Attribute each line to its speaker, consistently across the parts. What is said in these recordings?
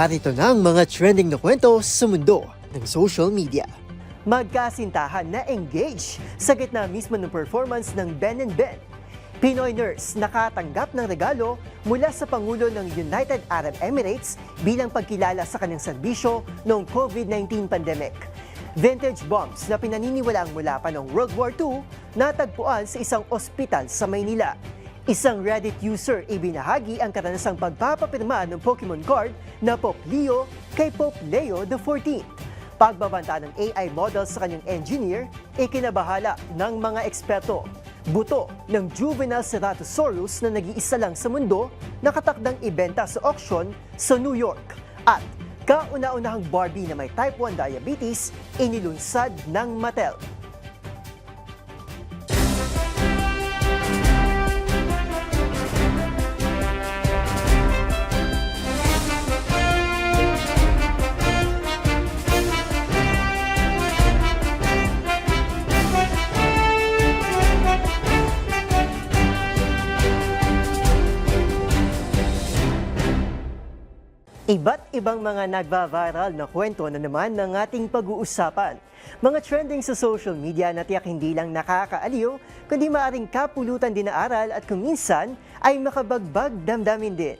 Speaker 1: Narito na ang mga trending na kwento sa mundo ng social media. Magkasintahan na engage sa gitna mismo ng performance ng Ben and Ben. Pinoy nurse nakatanggap ng regalo mula sa Pangulo ng United Arab Emirates bilang pagkilala sa kanyang serbisyo noong COVID-19 pandemic. Vintage bombs na pinaniniwalaang mula pa noong World War II natagpuan sa isang ospital sa Maynila. Isang Reddit user ibinahagi ang karanasang pagpapapirma ng Pokemon card na Pope Leo kay Pope Leo XIV. Pagbabanta ng AI model sa kanyang engineer, ikinabahala ng mga eksperto. Buto ng juvenile Ceratosaurus na nag-iisa lang sa mundo, nakatakdang ibenta sa auction sa New York. At kauna-unahang Barbie na may type 1 diabetes, inilunsad ng Mattel. Iba't ibang mga nagva-viral na kwento na naman ng ating pag-uusapan. Mga trending sa social media na tiyak hindi lang nakakaaliw, kundi maaring kapulutan din na aral at kung minsan ay makabagbag damdamin din.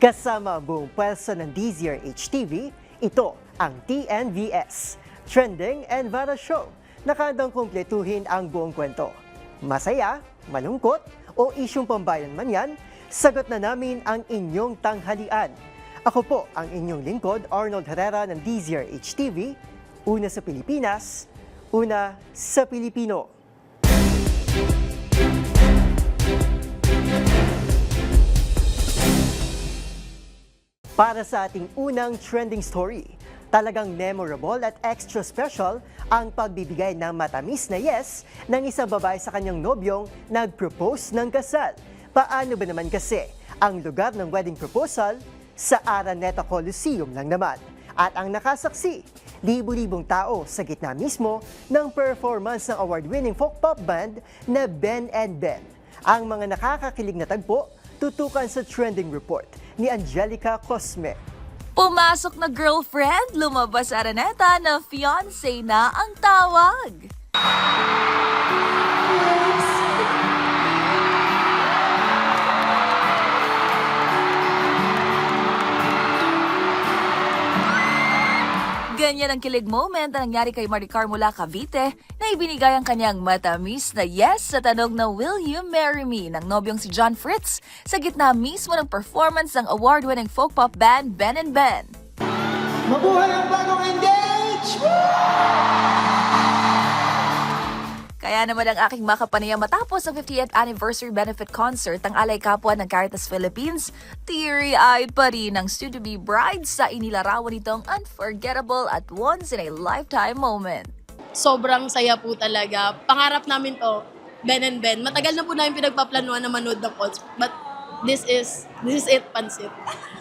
Speaker 1: Kasama ang buong pwersa ng DZR HTV, ito ang TNVS, Trending and Viral Show. Nakandang kumpletuhin ang buong kwento. Masaya, malungkot, o isyong pambayan man yan, sagot na namin ang inyong tanghalian. Ako po ang inyong lingkod, Arnold Herrera ng DZR HTV. Una sa Pilipinas, una sa Pilipino. Para sa ating unang trending story, talagang memorable at extra special ang pagbibigay ng matamis na yes ng isang babae sa kanyang nobyong nag-propose ng kasal. Paano ba naman kasi ang lugar ng wedding proposal? Sa Araneta Coliseum lang naman. At ang nakasaksi, libu-libong tao sa gitna mismo ng performance ng award-winning folk pop band na Ben and Ben. Ang mga nakakakilig na tagpo, tutukan sa trending report ni Angelica Cosme.
Speaker 2: Pumasok na girlfriend, lumabas Araneta na fiancé na ang tawag. Ganyan ang kilig moment na nangyari kay Maricar mula Cavite na ibinigay ang kanyang matamis na yes sa tanong na Will you marry me ng nobyong si John Fritz sa gitna mismo ng performance ng award-winning folk pop band Ben and Ben.
Speaker 1: Mabuhay ang bagong engage!
Speaker 2: Kaya naman ang aking makapanaya matapos ang 50th anniversary benefit concert ng Alay Kapwa ng Caritas Philippines, teary-eyed pa rin ang to-be bride sa inilarawan nitong unforgettable at once-in-a-lifetime moment.
Speaker 3: sobrang saya po talaga. Pangarap namin to, Ben and Ben. Matagal na po namin pinagpaplanuhan na manood ng concert. But this is, this is it, Pansit.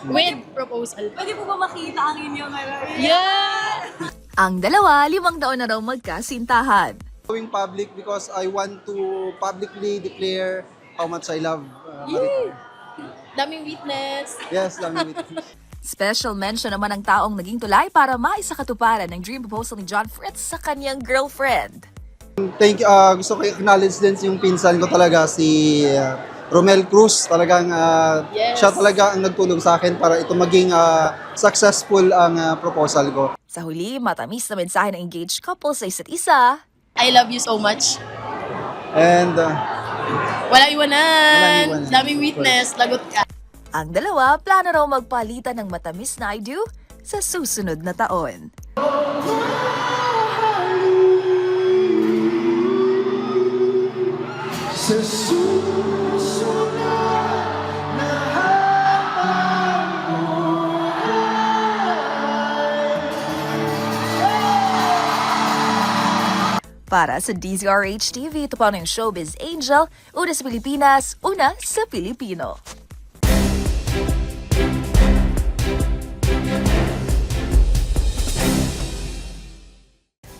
Speaker 3: With proposal.
Speaker 4: Pwede po ba makita ang inyong ano?
Speaker 3: Yeah!
Speaker 2: Ang dalawa, limang taon na raw magkasintahan.
Speaker 5: Going public because I want to publicly declare how much I love uh, Maricar.
Speaker 3: Daming witness.
Speaker 5: Yes, dami witness.
Speaker 2: Special mention naman ang taong naging tulay para maisakatuparan ng dream proposal ni John Fritz sa kanyang girlfriend.
Speaker 5: Thank you. Uh, gusto ko i-acknowledge din yung pinsan ko talaga, si uh, Romel Cruz. Talagang uh,
Speaker 3: Yes.
Speaker 5: siya talaga ang nagtulong sa akin para ito maging uh, successful ang uh, proposal ko.
Speaker 2: Sa huli, matamis na mensahe ng engaged couple sa isa't isa.
Speaker 3: I love you so much.
Speaker 5: And uh,
Speaker 3: Walang iwanan.
Speaker 5: Walang iwanan.
Speaker 3: Daming witness. Lagot ka.
Speaker 2: Ang dalawa, plano raw magpalitan ng matamis na I do sa susunod na taon. Para sa DZRH TV, ito pa yung Showbiz Angel, una sa Pilipinas, una sa Pilipino.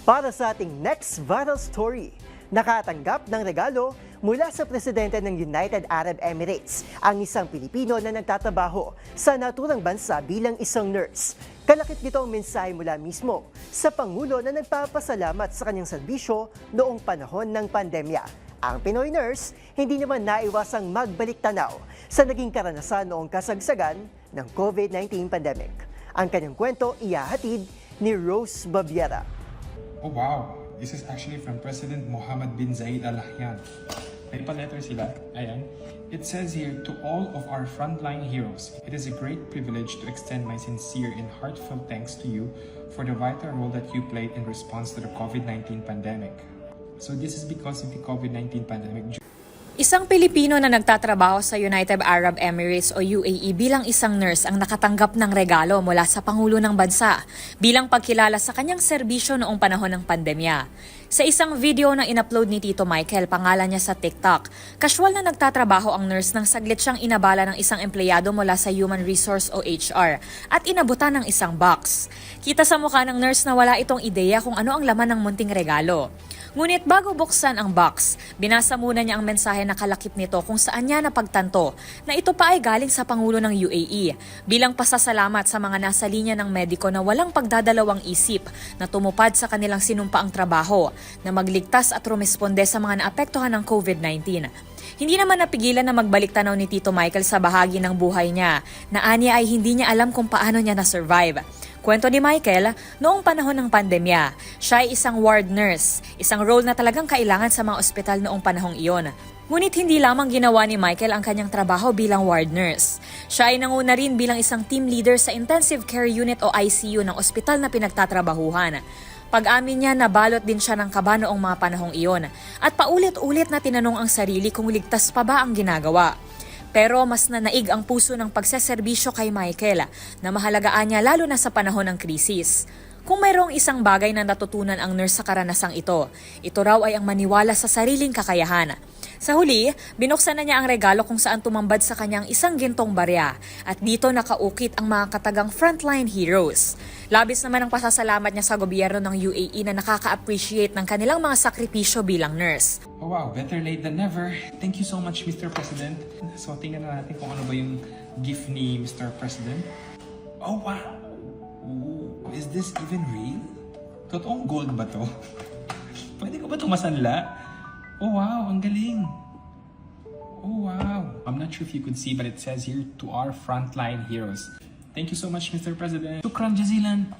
Speaker 1: Para sa ating next viral story, nakatanggap ng regalo mula sa presidente ng United Arab Emirates, ang isang Pilipino na nagtatrabaho sa naturang bansa bilang isang nurse. Kalakip nito ang mensahe mula mismo sa Pangulo na nagpapasalamat sa kanyang serbisyo noong panahon ng pandemya. Ang Pinoy nurse hindi naman naiwasang magbalik tanaw sa naging karanasan noong kasagsagan ng COVID-19 pandemic. Ang kanyang kwento iyahatid ni Rose Babiera.
Speaker 6: Oh wow, this is actually from President Mohammed bin Zayed Al Nahyan. May pa-letter sila. Ayan. It says here, to all of our frontline heroes, it is a great privilege to extend my sincere and heartfelt thanks to you for the vital role that you played in response to the COVID-19 pandemic. So this is because of the COVID-19 pandemic.
Speaker 7: Isang Pilipino na nagtatrabaho sa United Arab Emirates o UAE bilang isang nurse ang nakatanggap ng regalo mula sa Pangulo ng Bansa bilang pagkilala sa kanyang serbisyo noong panahon ng pandemya. Sa isang video na inupload ni Tito Michael, pangalan niya sa TikTok, casual na nagtatrabaho ang nurse nang saglit siyang inabala ng isang empleyado mula sa Human Resource o HR at inabutan ng isang box. Kita sa mukha ng nurse na wala itong ideya kung ano ang laman ng munting regalo. Ngunit bago buksan ang box, binasa muna niya ang mensahe na kalakip nito kung saan niya napagtanto na ito pa ay galing sa Pangulo ng UAE bilang pasasalamat sa mga nasa linya ng mediko na walang pagdadalawang isip na tumupad sa kanilang sinumpaang trabaho na magligtas at rumisponde sa mga naapektuhan ng COVID-19. Hindi naman napigilan na magbalik tanaw ni Tito Michael sa bahagi ng buhay niya na anya ay hindi niya alam kung paano niya na-survive. Kwento ni Michael, noong panahon ng pandemya, siya ay isang ward nurse, isang role na talagang kailangan sa mga ospital noong panahong iyon. Ngunit hindi lamang ginawa ni Michael ang kanyang trabaho bilang ward nurse. Siya ay nanguna rin bilang isang team leader sa Intensive Care Unit o ICU ng ospital na pinagtatrabahuhan. Pag-amin niya, nabalot din siya ng kaba noong mga panahong iyon at paulit-ulit na tinanong ang sarili kung ligtas pa ba ang ginagawa. Pero mas nanaig ang puso ng pagseserbisyo kay Michael na mahalagaan niya lalo na sa panahon ng krisis. Kung mayroong isang bagay na natutunan ang nurse sa karanasang ito, ito raw ay ang maniwala sa sariling kakayahan. Sa huli, binuksan na niya ang regalo kung saan tumambad sa kanyang isang gintong barya at dito nakaukit ang mga katagang frontline heroes. Labis naman ang pasasalamat niya sa gobyerno ng UAE na nakaka-appreciate ng kanilang mga sakripisyo bilang nurse.
Speaker 6: Oh wow, better late than never. Thank you so much, Mr. President. So tingnan na natin kung ano ba yung gift ni Mr. President. Oh wow! Ooh, is this even real? Totoong gold ba to? Pwede ko ba ito masanla? Oh wow, ang galing! Oh wow! I'm not sure if you could see but it says here to our frontline heroes. Thank you so much, Mr. President. Shukran jazilan!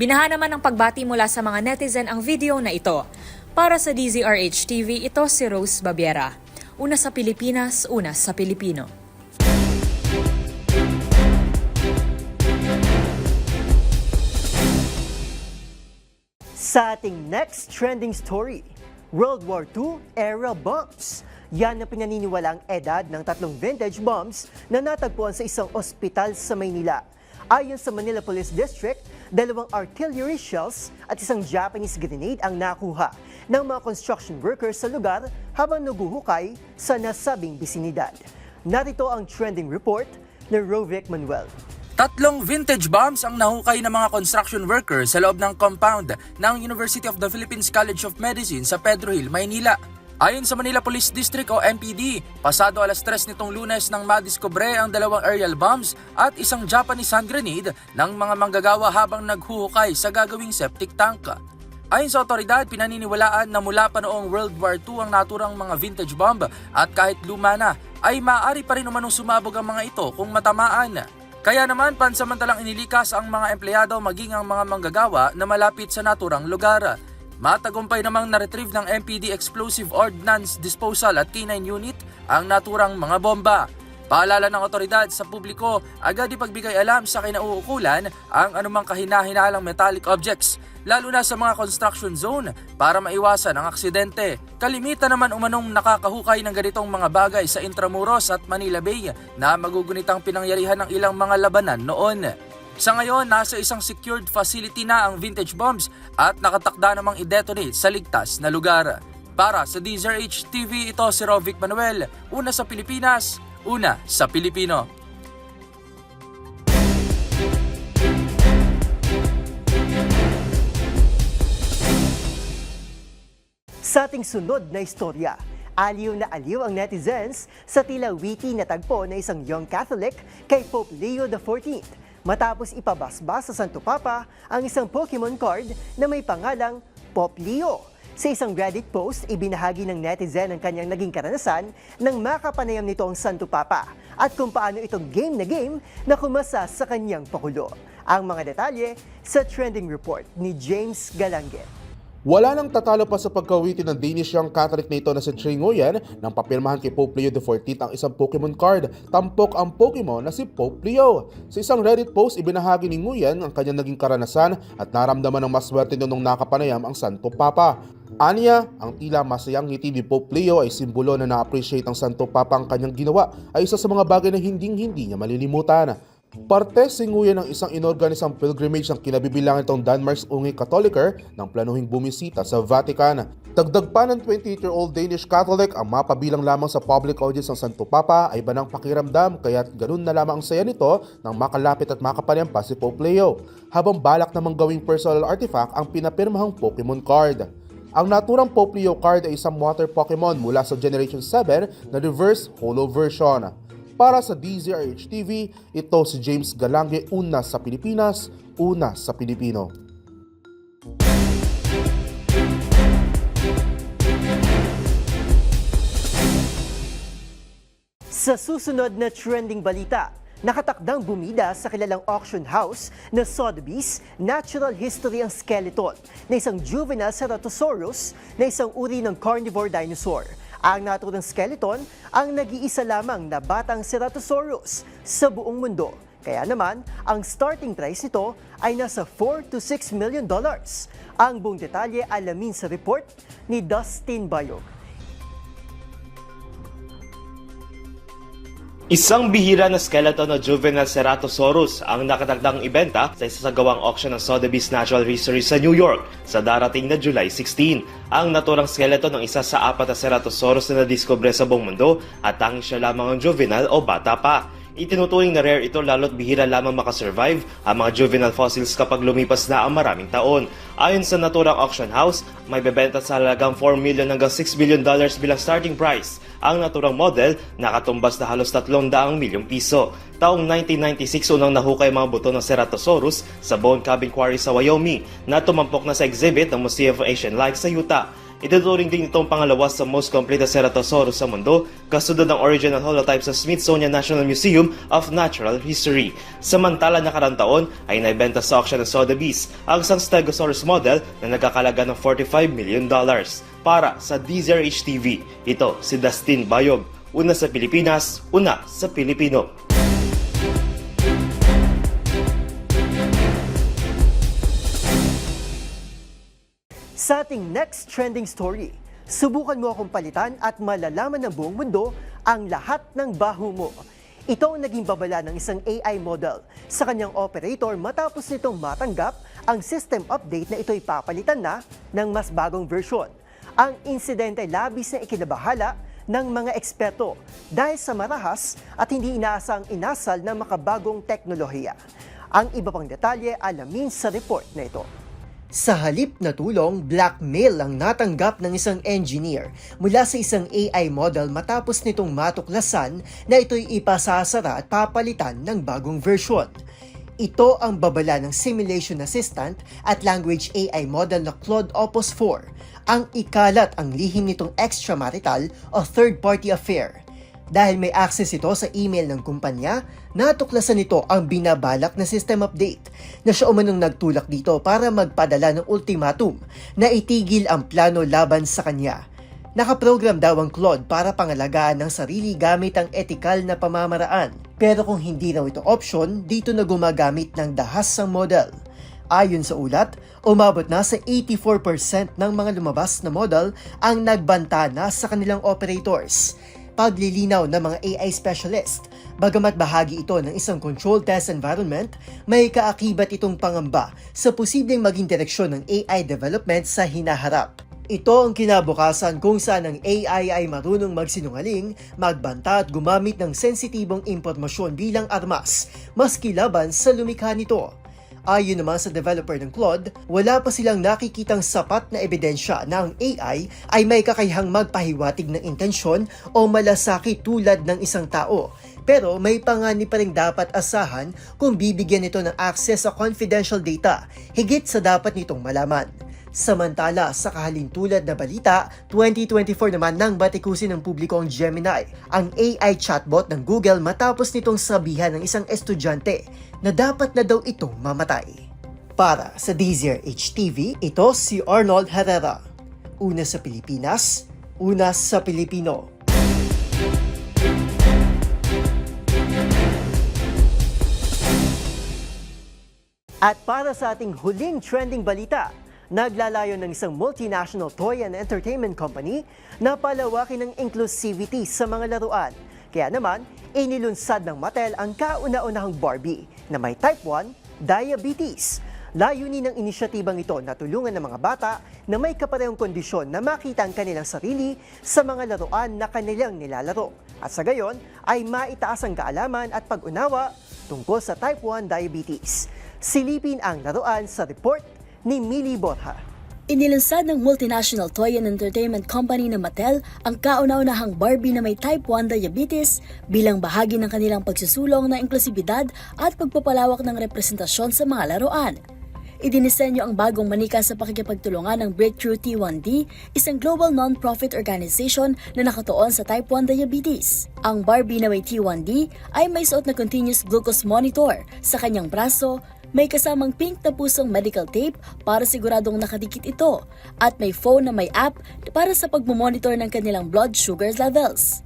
Speaker 7: Binaha naman ng pagbati mula sa mga netizen ang video na ito. Para sa DZRH TV, ito si Rose Babiera. Una sa Pilipinas, una sa Pilipino.
Speaker 1: Sa ating next trending story, World War II era bombs. Yan ang pinaniniwalang edad ng tatlong vintage bombs na natagpuan sa isang ospital sa Maynila. Ayon sa Manila Police District, dalawang artillery shells at isang Japanese grenade ang nakuha ng mga construction workers sa lugar habang naguhukay sa nasabing bisinidad. Narito ang trending report ni Rovic Manuel.
Speaker 8: Tatlong vintage bombs ang nahukay ng mga construction workers sa loob ng compound ng University of the Philippines College of Medicine sa Pedro Hill, Maynila. Ayon sa Manila Police District o MPD, pasado alas 3 nitong lunes nang madiskubre ang dalawang aerial bombs at isang Japanese hand grenade ng mga manggagawa habang naghuhukay sa gagawing septic tank. Ayon sa otoridad, pinaniniwalaan na mula pa noong World War II ang naturang mga vintage bomb at kahit luma na ay maaari pa rin umanong sumabog ang mga ito kung matamaan. Kaya naman pansamantalang inilikas ang mga empleyado maging ang mga manggagawa na malapit sa naturang lugar. Matagumpay namang na-retrieve ng MPD Explosive Ordnance Disposal at K9 Unit ang naturang mga bomba. Paalala ng otoridad sa publiko, agad ipagbigay alam sa kinauukulan ang anumang kahinahinalang metallic objects, lalo na sa mga construction zone para maiwasan ang aksidente. Kalimitan naman umanong nakakahukay ng ganitong mga bagay sa Intramuros at Manila Bay na magugunitang pinangyarihan ng ilang mga labanan noon. Sa ngayon, nasa isang secured facility na ang vintage bombs at nakatakda namang i-detonate sa ligtas na lugar. Para sa DZRH TV, ito si Rovic Manuel, una sa Pilipinas, una sa Pilipino.
Speaker 1: Sa ating sunod na istorya, Aliw na aliw ang netizens sa tila witty na tagpo na isang young Catholic kay Pope Leo XIV matapos ipabasbas sa Santo Papa ang isang Pokemon card na may pangalang Pop Leo. Sa isang Reddit post, ibinahagi ng netizen ang kanyang naging karanasan nang makapanayam nito ang Santo Papa at kung paano itong game na game na kumasa sa kanyang pakulo. Ang mga detalye sa trending report ni James Galanget.
Speaker 9: Wala nang tatalo pa sa pagkawiti ng Danish young Catholic na ito na si Tri Nguyen nang papirmahan kay Pope Leo XIV ang isang Pokemon card. Tampok ang Pokemon na si Pope Leo. Sa isang Reddit post, ibinahagi ni Nguyen ang kanyang naging karanasan at naramdaman ng maswerte nung nakapanayam ang Santo Papa. Anya, ang tila masayang ngiti ni Pope Leo ay simbolo na na-appreciate ng Santo Papa ang kanyang ginawa ay isa sa mga bagay na hinding-hindi niya malilimutan. Parte si Nguyen ng isang inorganisang pilgrimage ng kinabibilangan itong Danmarks Ungi Catholicer ng planuhing bumisita sa Vatican. Dagdag pa ng 28-year-old Danish Catholic ang mapabilang lamang sa public audience ng Santo Papa ay banang pakiramdam kaya't ganun na lamang ang saya nito nang makalapit at makapanayam pa si Pope Leo habang balak namang gawing personal artifact ang pinapirmahang Pokemon card. Ang naturang Pope Leo card ay isang water Pokemon mula sa Generation 7 na reverse holo version. Para sa DZRH TV, ito si James Galange, una sa Pilipinas, una sa Pilipino.
Speaker 1: Sa susunod na trending balita, nakatakdang bumida sa kilalang auction house na Sotheby's Natural History ang skeleton na isang juvenile Ceratosaurus na isang uri ng carnivore dinosaur. Ang naturang skeleton ang nag-iisa lamang na batang Ceratosaurus sa buong mundo. Kaya naman, ang starting price nito ay nasa 4 to 6 million dollars. Ang buong detalye alamin sa report ni Dustin Bayog.
Speaker 10: Isang bihira na skeleton na juvenile Ceratosaurus ang nakatagdang ibenta sa isasagawang auction ng Sotheby's Natural History sa New York sa darating na July 16. Ang naturang skeleton ng isa sa apat na Ceratosaurus na nadiskubre sa buong mundo at tanging siya lamang ang juvenile o bata pa. Itinuturing na rare ito lalo't bihira lamang makasurvive ang mga juvenile fossils kapag lumipas na ang maraming taon. Ayon sa naturang auction house, may bebenta sa halagang 4 million hanggang 6 billion dollars bilang starting price. Ang naturang model nakatumbas na halos 300 milyong piso. Taong 1996 unang nahukay mga buto ng Ceratosaurus sa Bone Cabin Quarry sa Wyoming na tumampok na sa exhibit ng Museum of Ancient Life sa Utah. Ituturing din itong pangalawa sa most complete na Ceratosaurus sa mundo, kasunod ng original holotype sa Smithsonian National Museum of Natural History. Samantala nakarang taon ay naibenta sa auction ng Sotheby's ang isang Stegosaurus model na nagkakalaga ng 45 million dollars. Para sa DZRH TV, ito si Dustin Bayog, una sa Pilipinas, una sa Pilipino.
Speaker 1: Sa ating next trending story, subukan mo akong palitan at malalaman ng buong mundo ang lahat ng baho mo. Ito ang naging babala ng isang AI model sa kanyang operator matapos nitong matanggap ang system update na ito'y papalitan na ng mas bagong version. Ang insidente labis na ikinabahala ng mga eksperto dahil sa marahas at hindi inaasang inasal ng makabagong teknolohiya. Ang iba pang detalye alamin sa report na ito. Sa halip na tulong, blackmail ang natanggap ng isang engineer mula sa isang AI model matapos nitong matuklasan na ito'y ipasasara at papalitan ng bagong version. Ito ang babala ng Simulation Assistant at Language AI model na Claude Opus 4, ang ikalat ang lihim nitong extramarital o third-party affair. Dahil may access ito sa email ng kumpanya, natuklasan nito ang binabalak na system update na siya umanong nagtulak dito para magpadala ng ultimatum na itigil ang plano laban sa kanya. Nakaprogram daw ang Claude para pangalagaan ng sarili gamit ang etikal na pamamaraan. Pero kung hindi raw ito option, dito na gumagamit ng dahas ng model. Ayon sa ulat, umabot na sa 84% ng mga lumabas na model ang nagbanta na sa kanilang operators paglilinaw ng mga AI specialist. Bagamat bahagi ito ng isang control test environment, may kaakibat itong pangamba sa posibleng maging direksyon ng AI development sa hinaharap. Ito ang kinabukasan kung saan ang AI ay marunong magsinungaling, magbanta at gumamit ng sensitibong impormasyon bilang armas, maski laban sa lumikha nito. Ayon naman sa developer ng Claude, wala pa silang nakikitang sapat na ebidensya na ang AI ay may kakayahang magpahiwatig ng intensyon o malasakit tulad ng isang tao. Pero may panganib pa rin dapat asahan kung bibigyan nito ng access sa confidential data, higit sa dapat nitong malaman. Samantala, sa kahalintulad na balita, 2024 naman nang batikusin ng publiko ang Gemini, ang AI chatbot ng Google matapos nitong sabihan ng isang estudyante na dapat na daw itong mamatay. Para sa Deezer HTV, ito si Arnold Herrera. Una sa Pilipinas, una sa Pilipino. At para sa ating huling trending balita, naglalayo ng isang multinational toy and entertainment company na palawakin ng inclusivity sa mga laruan. Kaya naman, inilunsad ng Mattel ang kauna-unahang Barbie na may type 1 diabetes. Layunin ng inisyatibang ito na tulungan ng mga bata na may kaparehong kondisyon na makita ang kanilang sarili sa mga laruan na kanilang nilalaro. At sa gayon ay maitaas ang kaalaman at pag-unawa tungkol sa type 1 diabetes. Silipin ang laruan sa report ni Mili Borja.
Speaker 11: Inilunsad ng multinational toy and entertainment company na Mattel ang kauna-unahang Barbie na may type 1 diabetes bilang bahagi ng kanilang pagsusulong na inklusibidad at pagpapalawak ng representasyon sa mga laruan. Idinisenyo ang bagong manika sa pakikipagtulungan ng Breakthrough T1D, isang global non-profit organization na nakatuon sa type 1 diabetes. Ang Barbie na may T1D ay may suot na continuous glucose monitor sa kanyang braso, may kasamang pink na pusong medical tape para siguradong nakadikit ito at may phone na may app para sa pagmumonitor ng kanilang blood sugar levels.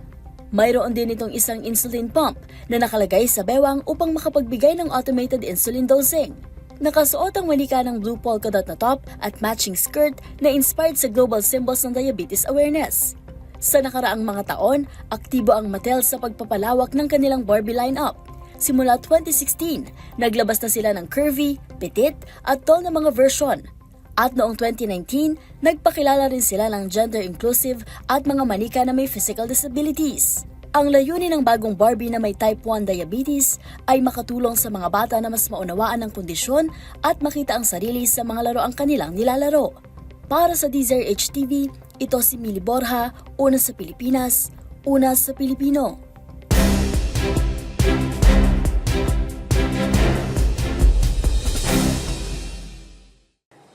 Speaker 11: Mayroon din itong isang insulin pump na nakalagay sa bewang upang makapagbigay ng automated insulin dosing. Nakasuot ang manika ng blue polka dot na top at matching skirt na inspired sa global symbols ng diabetes awareness. Sa nakaraang mga taon, aktibo ang Mattel sa pagpapalawak ng kanilang Barbie lineup. Simula 2016, naglabas na sila ng curvy, petit at tall na mga version. At noong 2019, nagpakilala rin sila ng gender-inclusive at mga manika na may physical disabilities. Ang layunin ng bagong Barbie na may type 1 diabetes ay makatulong sa mga bata na mas maunawaan ang kondisyon at makita ang sarili sa mga laroang kanilang nilalaro. Para sa Deezer HTV, ito si Mili Borja, una sa Pilipinas, una sa Pilipino.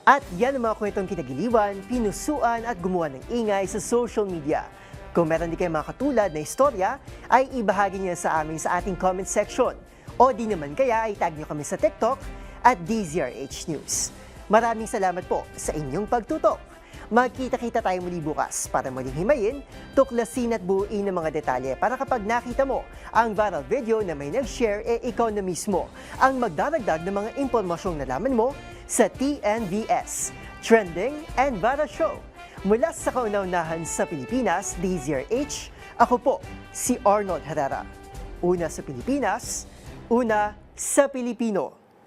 Speaker 1: At yan ang mga kwentong kinagiliwan, pinusuan at gumawa ng ingay sa social media. Kung meron di kayo mga katulad na istorya, ay ibahagi niyo sa amin sa ating comment section. O di naman kaya ay tag niyo kami sa TikTok at DZRH News. Maraming salamat po sa inyong pagtutok. Magkita-kita tayo muli bukas para muling himayin, tuklasin at buuin ng mga detalye para kapag nakita mo ang viral video na may nag-share, e ikaw na mismo ang magdaragdag ng mga impormasyong nalaman mo sa TNVS, Trending and Viral Show. Mula sa kauna-unahan sa Pilipinas, DZRH, ako po si Arnold Herrera. Una sa Pilipinas, una sa Pilipino.